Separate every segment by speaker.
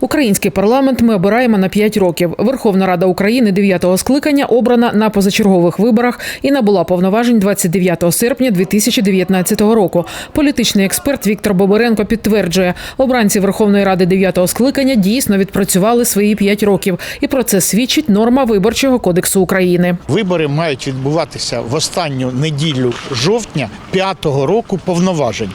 Speaker 1: Український парламент ми обираємо на 5 років. Верховна Рада України 9-го скликання обрана на позачергових виборах і набула повноважень 29 серпня 2019 року. Політичний експерт Віктор Боберенко підтверджує, обранці Верховної Ради 9-го скликання дійсно відпрацювали свої 5 років, і про це свідчить норма виборчого кодексу України.
Speaker 2: Вибори мають відбуватися в останню неділю жовтня п'ятого року повноважень.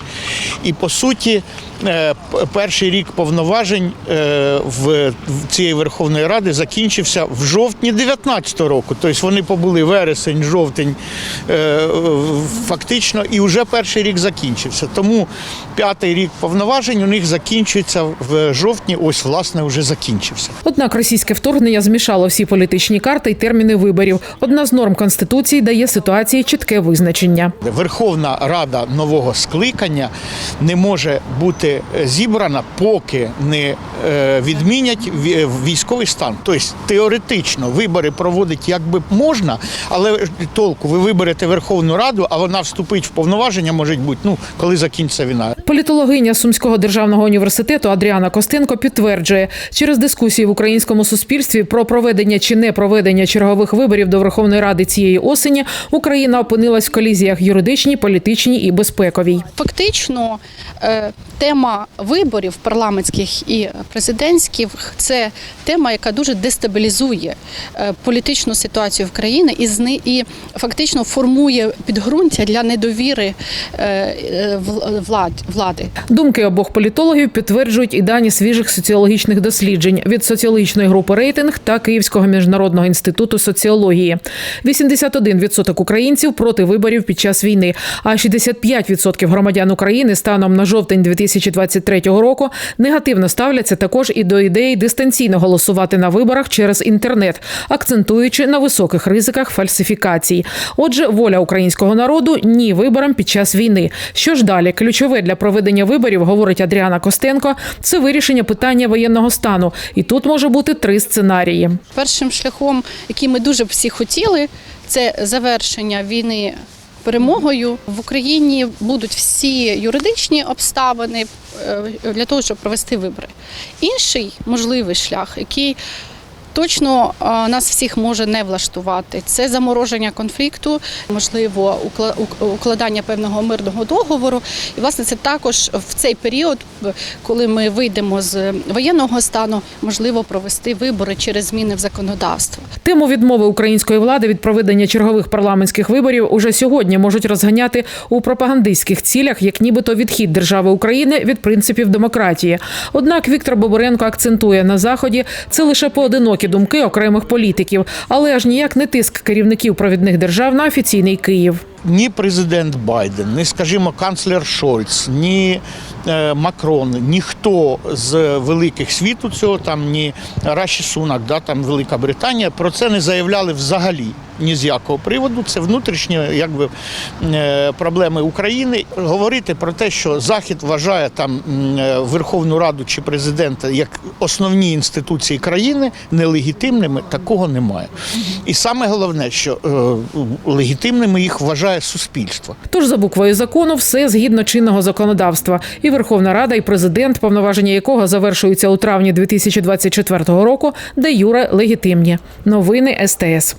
Speaker 2: І по суті, е, перший рік повноважень е, в цієї Верховної Ради закінчився в жовтні 19 року. Тобто вони побули вересень, жовтень е, фактично, і вже перший рік закінчився. Тому п'ятий рік повноважень у них закінчується в жовтні. Ось власне вже закінчився.
Speaker 1: Однак російське вторгнення змішало всі політичні карти й терміни виборів. Одна з норм конституції дає ситуації чітке визначення.
Speaker 2: Верховна Рада нового скликання не може бути е, зібрана, поки не е, відмінять ві- військовий стан. Тобто теоретично вибори проводити як би можна, але толку ви виберете Верховну Раду, а вона вступить в повноваження, може бути, ну коли закінчиться війна.
Speaker 1: Політологиня Сумського державного університету Адріана Костенко підтверджує, через дискусії в українському суспільстві про проведення чи не проведення чергових виборів до Верховної Ради цієї осені Україна опинилась в колізіях юридичній, політичній і безпековій.
Speaker 3: Фактично, е, тема виборів парламентських і президентських це тема, яка дуже дестабілізує е, політичну ситуацію в країні і зни і фактично формує підґрунтя для недовіри е, вл- влад, влади.
Speaker 1: Думки обох політологів підтверджують і дані свіжих соціологічних досліджень від соціологічної групи рейтинг та Київського міжнародного інституту соціології. 81% українців проти виборів під час війни, а 65% громадян України станом на жовтень 2023 року негативно ставляться також і до ідеї дистанційно голосувати на виборах через інтернет, акцентуючи на високих ризиках фальсифікацій. Отже, воля українського народу ні виборам під час війни. Що ж далі? Ключове для проведення виборів, говорить Адріана Костенко, це вирішення питання воєнного стану. І тут може бути три сценарії.
Speaker 3: Першим шляхом, який ми дуже всі хотіли, це завершення війни перемогою. В Україні будуть всі юридичні обставини е, для того, щоб провести вибори. Інший можливий шлях, який Точно е, нас всіх може не влаштувати. Це замороження конфлікту, можливо, укладання певного мирного договору. І власне це також в цей період, коли ми вийдемо з воєнного стану, можливо провести вибори через зміни в законодавство.
Speaker 1: Тему відмови української влади від проведення чергових парламентських виборів уже сьогодні можуть розганяти у пропагандистських цілях, як нібито відхід держави України від принципів демократії. Однак Віктор Боборенко акцентує на заході це лише поодинокі думки окремих політиків, але аж ніяк не тиск керівників провідних держав на офіційний Київ.
Speaker 2: Ні президент Байден, ні, скажімо, канцлер Шольц, ні е, Макрон, ніхто з великих світу цього, там ні Раші Сунак, да, там Велика Британія, про це не заявляли взагалі ні з якого приводу. Це внутрішні якби, е, проблеми України. Говорити про те, що Захід вважає там е, Верховну Раду чи президента як основні інституції країни нелегітимними, такого немає. І саме головне, що легітимними їх вважає суспільство.
Speaker 1: Тож за буквою закону все згідно чинного законодавства. І Верховна Рада, і президент, повноваження якого завершуються у травні 2024 року, де юре легітимні. Новини СТС.